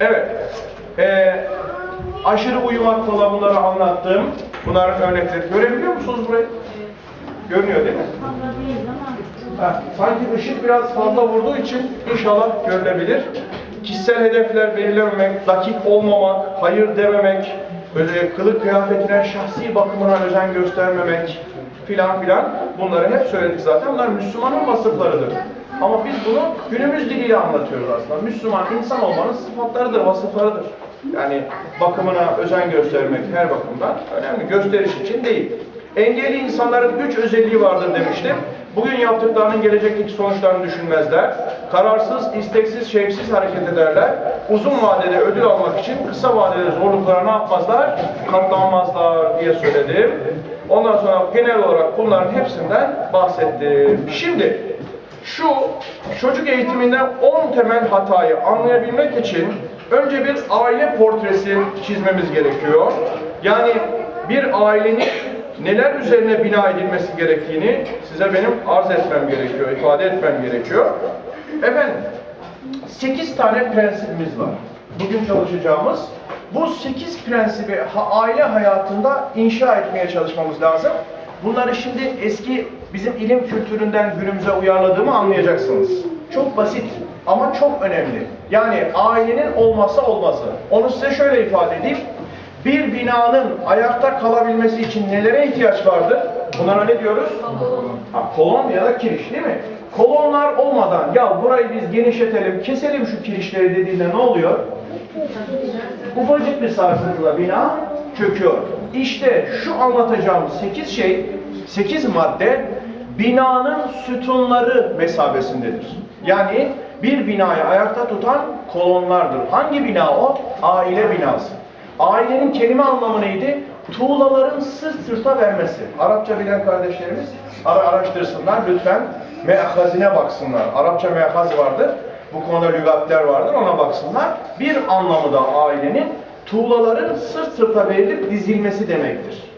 Evet. Ee, aşırı uyumak falan bunları anlattım. Bunların örnekleri. Görebiliyor musunuz burayı? Görünüyor değil mi? Ha, sanki ışık biraz fazla vurduğu için inşallah görülebilir. Kişisel hedefler belirlememek, dakik olmamak, hayır dememek, böyle kılık kıyafetine, şahsi bakımına özen göstermemek filan filan bunları hep söyledik zaten. Bunlar Müslümanın vasıflarıdır. Ama biz bunu günümüz diliyle anlatıyoruz aslında. Müslüman insan olmanın sıfatlarıdır, vasıflarıdır. Yani bakımına özen göstermek her bakımdan önemli. Gösteriş için değil. Engelli insanların üç özelliği vardır demiştim. Bugün yaptıklarının gelecekteki sonuçlarını düşünmezler. Kararsız, isteksiz, şevksiz hareket ederler. Uzun vadede ödül almak için kısa vadede zorluklara ne yapmazlar? Katlanmazlar diye söyledim. Ondan sonra genel olarak bunların hepsinden bahsettim. Şimdi şu çocuk eğitiminden 10 temel hatayı anlayabilmek için önce bir aile portresi çizmemiz gerekiyor. Yani bir ailenin neler üzerine bina edilmesi gerektiğini size benim arz etmem gerekiyor, ifade etmem gerekiyor. Efendim, 8 tane prensibimiz var. Bugün çalışacağımız. Bu 8 prensibi aile hayatında inşa etmeye çalışmamız lazım. Bunları şimdi eski bizim ilim kültüründen günümüze uyarladığımı anlayacaksınız. Çok basit ama çok önemli. Yani ailenin olmazsa olmazı. Onu size şöyle ifade edeyim. Bir binanın ayakta kalabilmesi için nelere ihtiyaç vardır? Bunlara ne diyoruz? Ha, kolon ya da kiriş değil mi? Kolonlar olmadan ya burayı biz genişletelim, keselim şu kirişleri dediğinde ne oluyor? Ufacık bir sarsıntıla bina çöküyor. İşte şu anlatacağım 8 şey, 8 madde binanın sütunları mesabesindedir. Yani bir binayı ayakta tutan kolonlardır. Hangi bina o? Aile binası. Ailenin kelime anlamı neydi? Tuğlaların sırt sırta vermesi. Arapça bilen kardeşlerimiz ara araştırsınlar lütfen. Me'hazine baksınlar. Arapça me'haz vardır. Bu konuda lügatler vardır ona baksınlar. Bir anlamı da ailenin tuğlaların sırt sırta verilip dizilmesi demektir.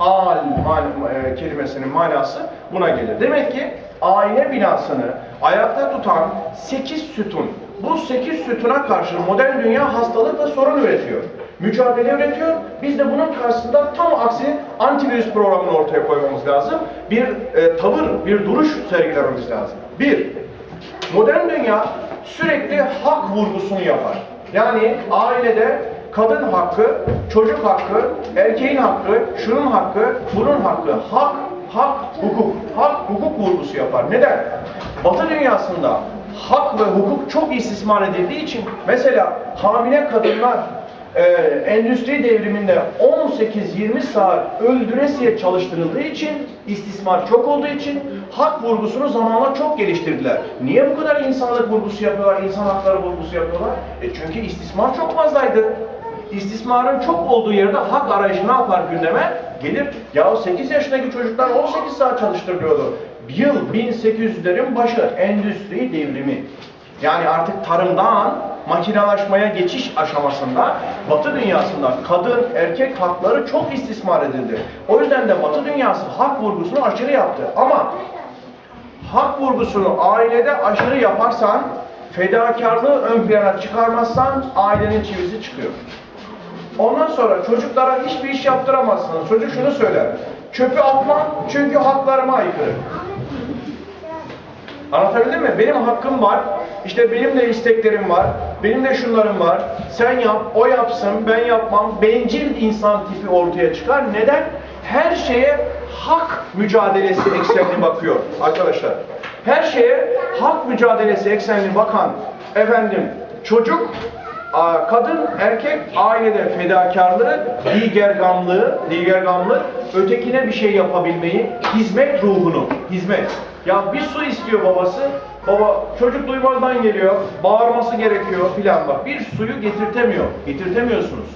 Al man, e, kelimesinin manası buna gelir. Demek ki aile binasını ayakta tutan 8 sütun. Bu 8 sütuna karşı modern dünya hastalık ve sorun üretiyor. Mücadele üretiyor. Biz de bunun karşısında tam aksine antivirüs programını ortaya koymamız lazım. Bir e, tavır, bir duruş sergilememiz lazım. Bir, Modern dünya sürekli hak vurgusunu yapar. Yani ailede kadın hakkı, çocuk hakkı, erkeğin hakkı, şunun hakkı, bunun hakkı, hak, hak, hukuk, hak, hukuk vurgusu yapar. Neden? Batı dünyasında hak ve hukuk çok istismar edildiği için mesela hamile kadınlar e, endüstri devriminde 18-20 saat öldüresiye çalıştırıldığı için, istismar çok olduğu için hak vurgusunu zamanla çok geliştirdiler. Niye bu kadar insanlık vurgusu yapıyorlar, insan hakları vurgusu yapıyorlar? E çünkü istismar çok fazlaydı. İstismarın çok olduğu yerde hak arayışı ne yapar gündeme? Gelir. Ya 8 yaşındaki çocuklar 18 saat çalıştırılıyordu. Yıl 1800'lerin başı endüstri devrimi. Yani artık tarımdan makinalaşmaya geçiş aşamasında Batı dünyasında kadın erkek hakları çok istismar edildi. O yüzden de Batı dünyası hak vurgusunu aşırı yaptı. Ama hak vurgusunu ailede aşırı yaparsan, fedakarlığı ön plana çıkarmazsan ailenin çivisi çıkıyor. Ondan sonra çocuklara hiçbir iş yaptıramazsınız. Çocuk şunu söyler. Çöpü atmam çünkü haklarıma aykırı. Anlatabildim mi? Benim hakkım var. İşte benim de isteklerim var. Benim de şunlarım var. Sen yap, o yapsın, ben yapmam. Bencil insan tipi ortaya çıkar. Neden? Her şeye hak mücadelesi eksenli bakıyor arkadaşlar. Her şeye hak mücadelesi eksenli bakan efendim çocuk Kadın, erkek ailede fedakarlığı, digergamlığı, digergamlık, ötekine bir şey yapabilmeyi, hizmet ruhunu, hizmet. Ya bir su istiyor babası, baba çocuk duymazdan geliyor, bağırması gerekiyor filan bak. Bir suyu getirtemiyor, getirtemiyorsunuz.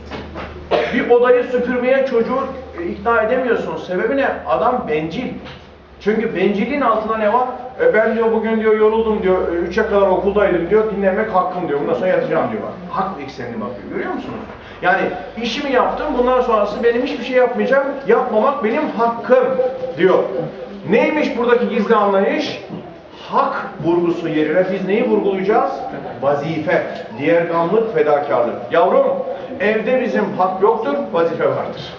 Bir odayı süpürmeye çocuğu e, ikna edemiyorsunuz. Sebebi ne? Adam bencil. Çünkü bencilliğin altında ne var? E ben diyor bugün diyor yoruldum diyor, 3'e kadar okuldaydım diyor, dinlemek hakkım diyor, bundan sonra yatacağım diyor. Hak eksenine bakıyor, görüyor musunuz? Yani işimi yaptım, bundan sonrası benim hiçbir şey yapmayacağım, yapmamak benim hakkım diyor. Neymiş buradaki gizli anlayış? hak vurgusu yerine biz neyi vurgulayacağız? Vazife, diğergamlık, fedakarlık. Yavrum, evde bizim hak yoktur, vazife vardır.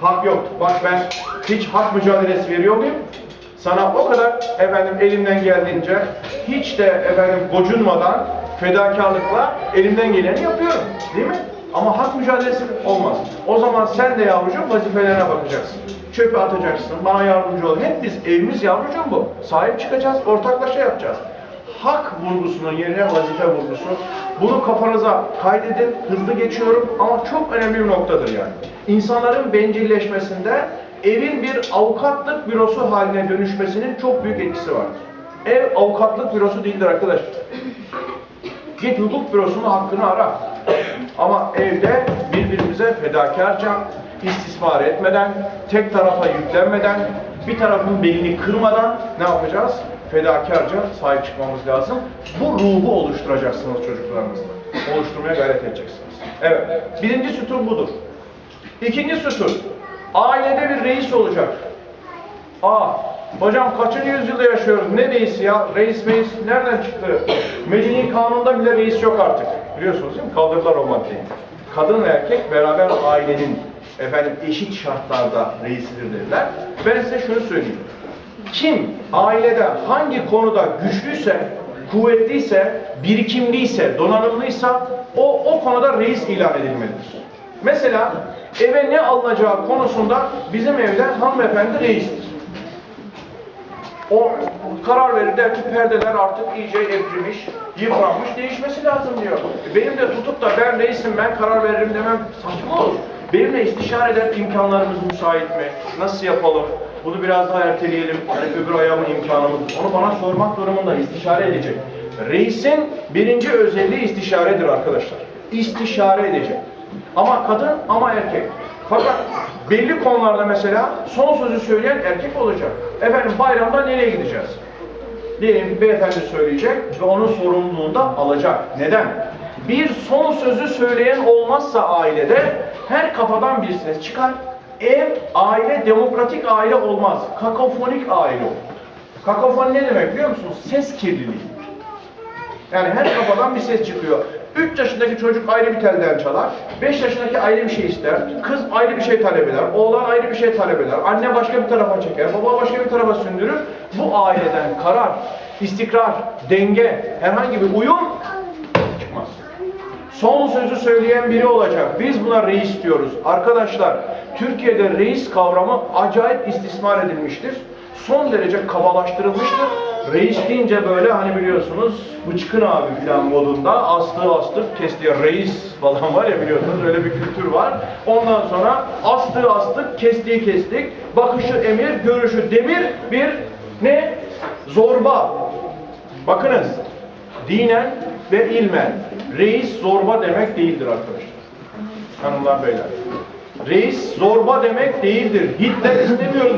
Hak yok. Bak ben hiç hak mücadelesi veriyor muyum? Sana o kadar efendim elimden geldiğince hiç de efendim gocunmadan fedakarlıkla elimden geleni yapıyorum. Değil mi? Ama hak mücadelesi olmaz. O zaman sen de yavrucuğum vazifelerine bakacaksın. Çöpü atacaksın, bana yardımcı ol. Hep biz evimiz yavrucuğum bu. Sahip çıkacağız, ortaklaşa yapacağız. Hak vurgusunun yerine vazife vurgusu. Bunu kafanıza kaydedin. Hızlı geçiyorum ama çok önemli bir noktadır yani. İnsanların bencilleşmesinde evin bir avukatlık bürosu haline dönüşmesinin çok büyük etkisi vardır. Ev avukatlık bürosu değildir arkadaş. Git hukuk bürosunun hakkını ara. Ama evde birbirimize fedakarca, istismar etmeden, tek tarafa yüklenmeden, bir tarafın belini kırmadan ne yapacağız? Fedakarca sahip çıkmamız lazım. Bu ruhu oluşturacaksınız çocuklarınızla. Oluşturmaya gayret edeceksiniz. Evet, birinci sütun budur. İkinci sütun, ailede bir reis olacak. Aa, hocam kaçıncı yüzyılda yaşıyoruz? Ne reisi ya? Reis meis nereden çıktı? Medeni kanunda bile reis yok artık. Biliyorsunuz değil mi? Kaldırdılar o maddeyi. Kadın ve erkek beraber ailenin efendim eşit şartlarda reisidir dediler. Ben size şunu söyleyeyim. Kim ailede hangi konuda güçlüyse, kuvvetliyse, birikimliyse, donanımlıysa o o konuda reis ilan edilmelidir. Mesela eve ne alınacağı konusunda bizim evde hanımefendi reistir. O karar verir der ki perdeler artık iyice evrimiş, yıpranmış, değişmesi lazım diyor. E Benim de tutup da ben reisim ben karar veririm demem saçma olur. Benimle istişare eder imkanlarımız müsait mi? Nasıl yapalım? Bunu biraz daha erteleyelim. Hani öbür ayağımın imkanımız. Onu bana sormak durumunda istişare edecek. Reisin birinci özelliği istişaredir arkadaşlar. İstişare edecek. Ama kadın ama erkek. Fakat belli konularda mesela son sözü söyleyen erkek olacak. Efendim bayramda nereye gideceğiz? Diyelim beyefendi söyleyecek ve onun sorumluluğunu da alacak. Neden? Bir son sözü söyleyen olmazsa ailede her kafadan bir ses çıkar. Ev, aile, demokratik aile olmaz. Kakofonik aile olur. Kakofoni ne demek biliyor musunuz? Ses kirliliği. Yani her kafadan bir ses çıkıyor. 3 yaşındaki çocuk ayrı bir telden çalar. 5 yaşındaki ayrı bir şey ister. Kız ayrı bir şey talep eder. Oğlan ayrı bir şey talep eder. Anne başka bir tarafa çeker. Baba başka bir tarafa sündürür. Bu aileden karar, istikrar, denge, herhangi bir uyum çıkmaz. Son sözü söyleyen biri olacak. Biz buna reis diyoruz. Arkadaşlar, Türkiye'de reis kavramı acayip istismar edilmiştir. Son derece kabalaştırılmıştır. Reis deyince böyle hani biliyorsunuz bıçkın abi falan modunda astığı astık kestiği reis falan var ya biliyorsunuz öyle bir kültür var. Ondan sonra astığı astık kestiği kestik. Bakışı emir, görüşü demir bir ne? Zorba. Bakınız dinen ve ilmen reis zorba demek değildir arkadaşlar. Hanımlar beyler. Reis zorba demek değildir. Hitler istemiyoruz.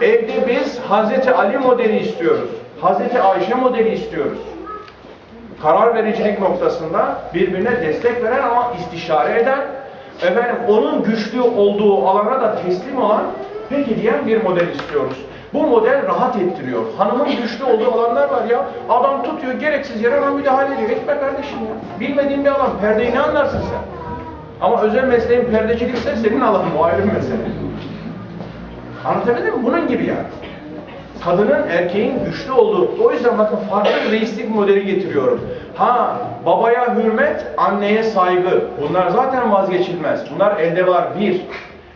Evde biz Hazreti Ali modeli istiyoruz. Hazreti Ayşe modeli istiyoruz. Karar vericilik noktasında birbirine destek veren ama istişare eden, efendim onun güçlü olduğu alana da teslim olan peki diyen bir model istiyoruz. Bu model rahat ettiriyor. Hanımın güçlü olduğu alanlar var ya. Adam tutuyor gereksiz yere ona müdahale ediyor. Etme kardeşim ya. Bilmediğin bir alan. Perdeyi ne anlarsın sen? Ama özel mesleğin perdecilikse senin alanın bu ayrı mesele. Anlatabildim mi? Bunun gibi yani. Kadının erkeğin güçlü olduğu, o yüzden bakın farklı reislik modeli getiriyorum. Ha, babaya hürmet, anneye saygı. Bunlar zaten vazgeçilmez. Bunlar elde var. Bir.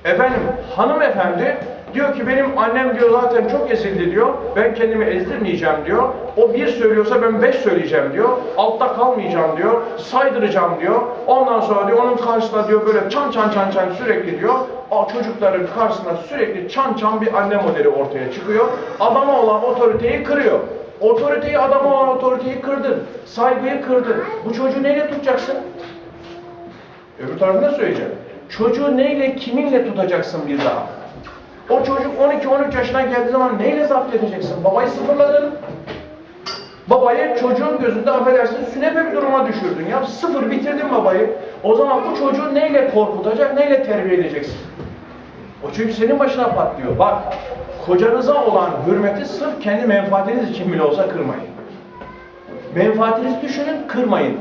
Efendim, hanımefendi diyor ki benim annem diyor zaten çok ezildi diyor. Ben kendimi ezdirmeyeceğim diyor. O bir söylüyorsa ben beş söyleyeceğim diyor. Altta kalmayacağım diyor. Saydıracağım diyor. Ondan sonra diyor onun karşısına diyor böyle çan çan çan çan sürekli diyor. O çocukların karşısına sürekli çan çan bir anne modeli ortaya çıkıyor. Adama olan otoriteyi kırıyor. Otoriteyi adama olan otoriteyi kırdın. Saygıyı kırdın. Bu çocuğu neyle tutacaksın? Öbür tarafına söyleyeceğim. Çocuğu neyle, kiminle tutacaksın bir daha? O çocuk 12-13 yaşına geldiği zaman neyle zapt edeceksin? Babayı sıfırladın. Babayı çocuğun gözünde affedersin sünepe bir duruma düşürdün ya. Sıfır bitirdin babayı. O zaman bu çocuğu neyle korkutacak, neyle terbiye edeceksin? O çünkü senin başına patlıyor. Bak, kocanıza olan hürmeti sırf kendi menfaatiniz için bile olsa kırmayın. Menfaatinizi düşünün, kırmayın.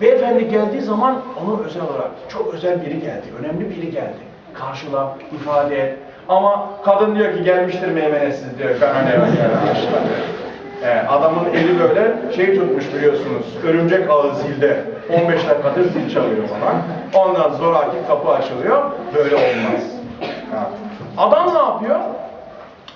Beyefendi geldiği zaman onu özel olarak, çok özel biri geldi, önemli biri geldi. Karşıla, ifade et. Ama kadın diyor ki gelmiştir meymenetsiz diyor, karşıla. Ee, adamın eli böyle şey tutmuş biliyorsunuz, örümcek ağı zilde. 15 dakikadır zil çalıyor falan. Ondan zoraki kapı açılıyor, böyle olmaz. Adam ne yapıyor?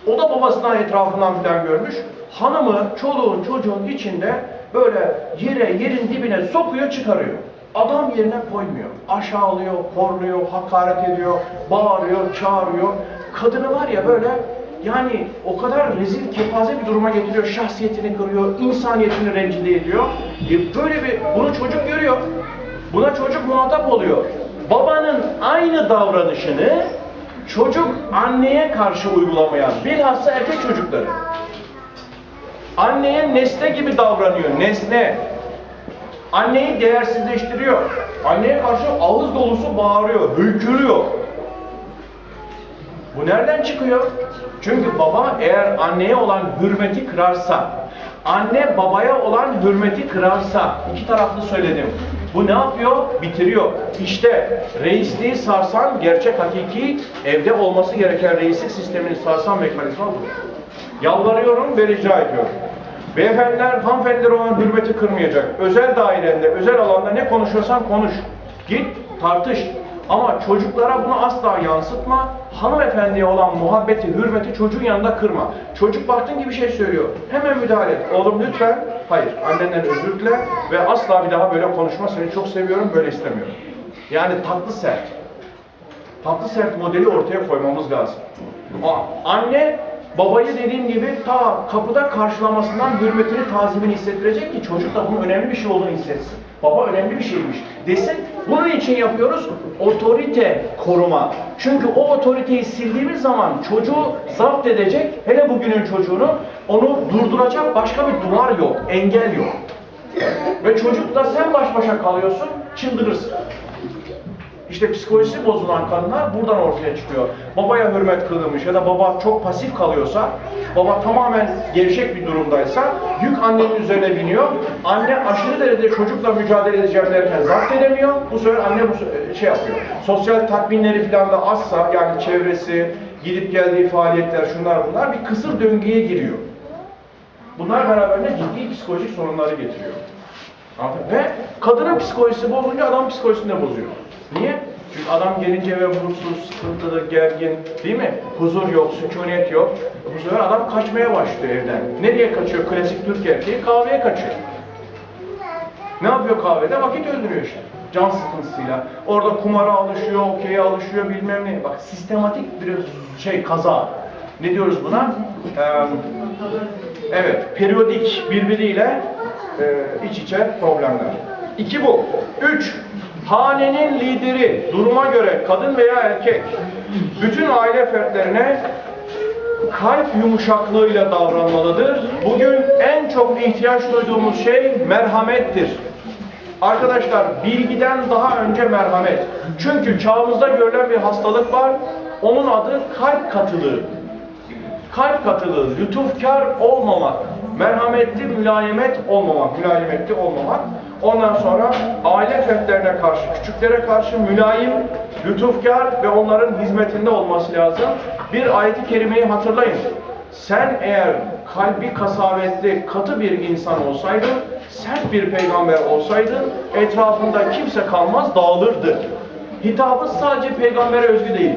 O da babasından etrafından filan görmüş. Hanımı çoluğun çocuğun içinde böyle yere yerin dibine sokuyor çıkarıyor. Adam yerine koymuyor. Aşağılıyor, horluyor, hakaret ediyor, bağırıyor, çağırıyor. Kadını var ya böyle yani o kadar rezil kepaze bir duruma getiriyor. Şahsiyetini kırıyor, insaniyetini rencide ediyor. E böyle bir, bunu çocuk görüyor. Buna çocuk muhatap oluyor. Babanın aynı davranışını çocuk anneye karşı uygulamaya, bilhassa erkek çocukları. Anneye nesne gibi davranıyor, nesne. Anneyi değersizleştiriyor. Anneye karşı ağız dolusu bağırıyor, hükürüyor. Bu nereden çıkıyor? Çünkü baba eğer anneye olan hürmeti kırarsa, anne babaya olan hürmeti kırarsa, iki taraflı söyledim. Bu ne yapıyor? Bitiriyor. İşte reisliği sarsan, gerçek hakiki evde olması gereken reislik sistemini sarsan mekanizma bu. Yalvarıyorum ve rica ediyorum. Beyefendiler, hanımefendiler olan hürmeti kırmayacak. Özel dairende, özel alanda ne konuşuyorsan konuş. Git, tartış. Ama çocuklara bunu asla yansıtma. Hanımefendiye olan muhabbeti, hürmeti çocuğun yanında kırma. Çocuk baktın gibi bir şey söylüyor. Hemen müdahale et. Oğlum lütfen. Hayır. Annenden özür dile ve asla bir daha böyle konuşma. Seni çok seviyorum, böyle istemiyorum. Yani tatlı sert. Tatlı sert modeli ortaya koymamız lazım. Aa, Anne babayı dediğim gibi ta kapıda karşılamasından hürmetini, tazimini hissettirecek ki çocuk da bunun önemli bir şey olduğunu hissetsin. Baba önemli bir şeymiş desin. Bunun için yapıyoruz otorite koruma. Çünkü o otoriteyi sildiğimiz zaman çocuğu zapt edecek, hele bugünün çocuğunu onu durduracak başka bir duvar yok, engel yok. Ve çocukla sen baş başa kalıyorsun, çıldırırsın. İşte psikolojisi bozulan kadınlar buradan ortaya çıkıyor. Babaya hürmet kılınmış ya da baba çok pasif kalıyorsa, baba tamamen gevşek bir durumdaysa yük annenin üzerine biniyor. Anne aşırı derecede çocukla mücadele edeceğim zapt edemiyor. Bu sefer anne bu şey yapıyor. Sosyal tatminleri falan da azsa yani çevresi, gidip geldiği faaliyetler şunlar bunlar bir kısır döngüye giriyor. Bunlar beraberinde ciddi psikolojik sorunları getiriyor. Ve kadının psikolojisi bozunca adam psikolojisini de bozuyor. Niye? Çünkü adam gelince eve mutsuz, sıkıntılı, gergin, değil mi? Huzur yok, sükunet yok. Bu sefer adam kaçmaya başlıyor evden. Nereye kaçıyor? Klasik Türk erkeği kahveye kaçıyor. Ne yapıyor kahvede? Vakit öldürüyor işte. Can sıkıntısıyla. Orada kumara alışıyor, okey'e alışıyor, bilmem ne. Bak sistematik bir şey, kaza. Ne diyoruz buna? Ee, evet, periyodik birbiriyle e, iç içe problemler. İki bu. Üç, hanenin lideri duruma göre kadın veya erkek bütün aile fertlerine kalp yumuşaklığıyla davranmalıdır. Bugün en çok ihtiyaç duyduğumuz şey merhamettir. Arkadaşlar bilgiden daha önce merhamet. Çünkü çağımızda görülen bir hastalık var. Onun adı kalp katılığı. Kalp katılığı, lütufkar olmamak, merhametli, mülayemet olmamak, mülayemetli olmamak. Ondan sonra aile fertlerine karşı, küçüklere karşı mülayim, lütufkar ve onların hizmetinde olması lazım. Bir ayeti kerimeyi hatırlayın. Sen eğer kalbi kasavetli, katı bir insan olsaydın, sert bir peygamber olsaydın, etrafında kimse kalmaz, dağılırdı. Hitabı sadece peygambere özgü değil.